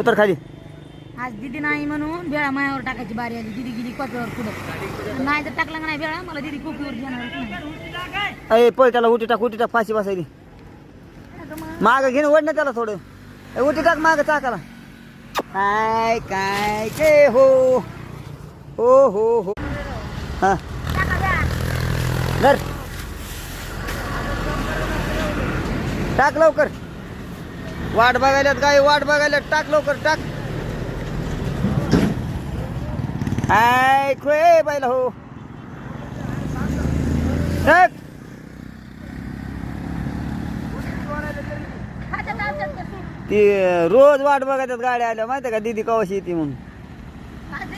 उतर खाली. आज दिदी नाही म्हणून बेळा मायावर टाकायची बारी आली. दिदी गेली कोप्यावर पुढं. नाही तर टाकलं नाही बेळा? मला दिदी कोपीवर घेणार अय पळ त्याला उठी टाक उठी टाक फाशी बसायली. माग घेऊन ओढ ना त्याला थोडं. उठी टाक माग चाकाला. काय काय के हो. हो हो हो. हा. धर. टाक लवकर. वाट बघायला काय वाट बघायला टाक लवकर टाक आय खोय बायला हो टाक ती रोज वाट बघायच्यात गाड्या आल्या माहिती का दीदी कवाशी येते म्हणून आज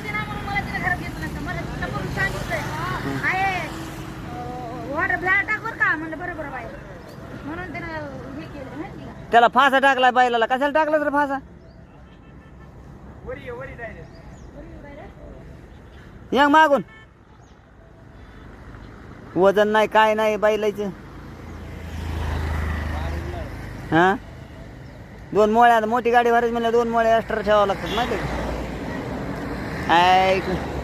त्याला फासा टाकलाय बैलाला. कशाला टाकला तर फासा? या मागून. वजन नाही काय नाही बैलाचं. हा? दोन मोळ्या मोठी गाडी भरायची म्हणजे दोन मोळ्या एक्स्ट्रा ठेवावं लागतात माहिती ऐक.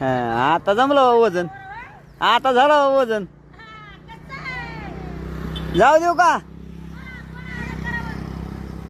हा, आता जमलं हो वजन. आता झालं हो वजन. जाऊ देऊ का?